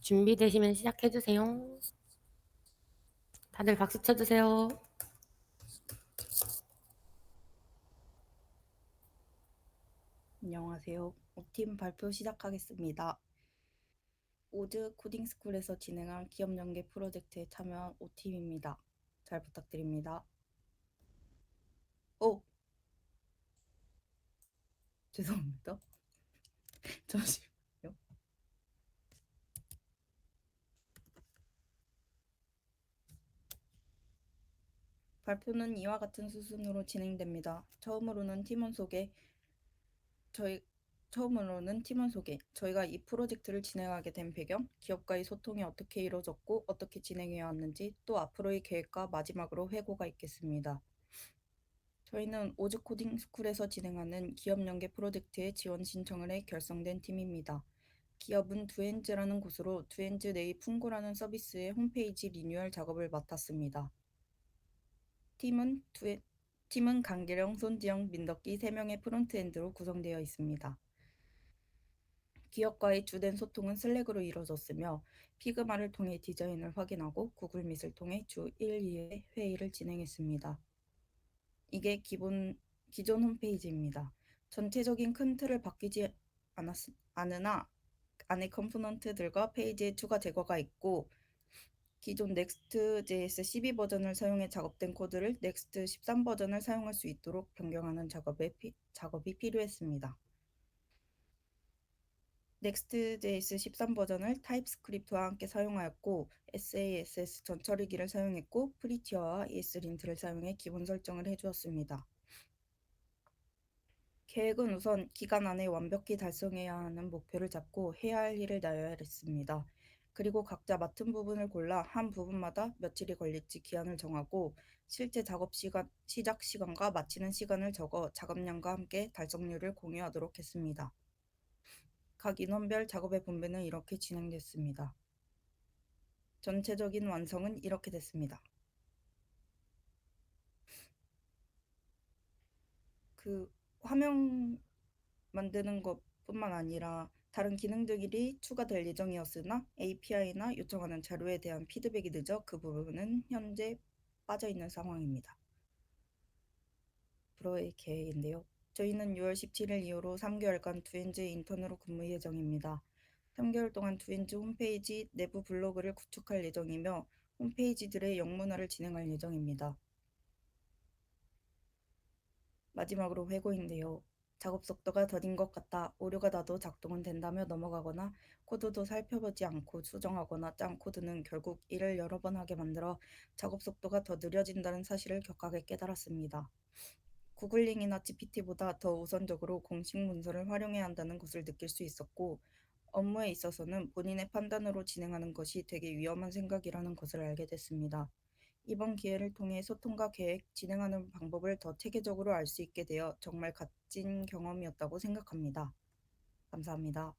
준비되시면 시작해주세요. 다들 박수 쳐주세요. 안녕하세요. 오팀 발표 시작하겠습니다. 오즈 코딩스쿨에서 진행한 기업 연계 프로젝트에 참여한 오팀입니다. 잘 부탁드립니다. 오! 죄송합니다. 잠시 발표는 이와 같은 수순으로 진행됩니다. 처음으로는 팀원 소개, 저희 처음으로는 팀원 소개. 저희가 이 프로젝트를 진행하게 된 배경, 기업과의 소통이 어떻게 이루어졌고 어떻게 진행해 왔는지, 또 앞으로의 계획과 마지막으로 회고가 있겠습니다. 저희는 오즈 코딩 스쿨에서 진행하는 기업 연계 프로젝트에 지원 신청을 해 결성된 팀입니다. 기업은 두엔즈라는 곳으로 두엔즈 내의 풍고라는 서비스의 홈페이지 리뉴얼 작업을 맡았습니다. 팀은 두에, 팀은 강계령, 손지영, 민덕기 3명의 프론트엔드로 구성되어 있습니다. 기업과의 주된 소통은 슬랙으로 이루어졌으며 피그마를 통해 디자인을 확인하고 구글 밑을 통해 주 1, 2회 회의를 진행했습니다. 이게 기본 기존 홈페이지입니다. 전체적인 큰 틀을 바뀌지 않았, 않으나 안에 컴포넌트들과 페이지의 추가 제거가 있고 기존 Next.js 12 버전을 사용해 작업된 코드를 Next 13 버전을 사용할 수 있도록 변경하는 작업에 피, 작업이 필요했습니다. Next.js 13 버전을 타입스크립트와 함께 사용하였고 SASS 전처리기를 사용했고 프리티어와 ESLint를 사용해 기본 설정을 해주었습니다. 계획은 우선 기간 안에 완벽히 달성해야 하는 목표를 잡고 해야 할 일을 나열했습니다. 그리고 각자 맡은 부분을 골라 한 부분마다 며칠이 걸릴지 기한을 정하고 실제 작업 시간, 시작 시간과 마치는 시간을 적어 작업량과 함께 달성률을 공유하도록 했습니다. 각 인원별 작업의 분배는 이렇게 진행됐습니다. 전체적인 완성은 이렇게 됐습니다. 그 화면 만드는 것뿐만 아니라 다른 기능들이 추가될 예정이었으나 API나 요청하는 자료에 대한 피드백이 늦어 그 부분은 현재 빠져 있는 상황입니다. 앞으로의 계획인데요. 저희는 6월 17일 이후로 3개월간 두엔즈 인턴으로 근무 예정입니다. 3개월 동안 두엔즈 홈페이지 내부 블로그를 구축할 예정이며 홈페이지들의 영문화를 진행할 예정입니다. 마지막으로 회고인데요. 작업 속도가 더딘 것 같다. 오류가 나도 작동은 된다며 넘어가거나 코드도 살펴보지 않고 수정하거나 짠 코드는 결국 일을 여러 번 하게 만들어 작업 속도가 더 느려진다는 사실을 격하게 깨달았습니다. 구글링이나 GPT보다 더 우선적으로 공식 문서를 활용해야 한다는 것을 느낄 수 있었고 업무에 있어서는 본인의 판단으로 진행하는 것이 되게 위험한 생각이라는 것을 알게 됐습니다. 이번 기회를 통해 소통과 계획, 진행하는 방법을 더 체계적으로 알 수 있게 되어 정말 값진 경험이었다고 생각합니다. 감사합니다.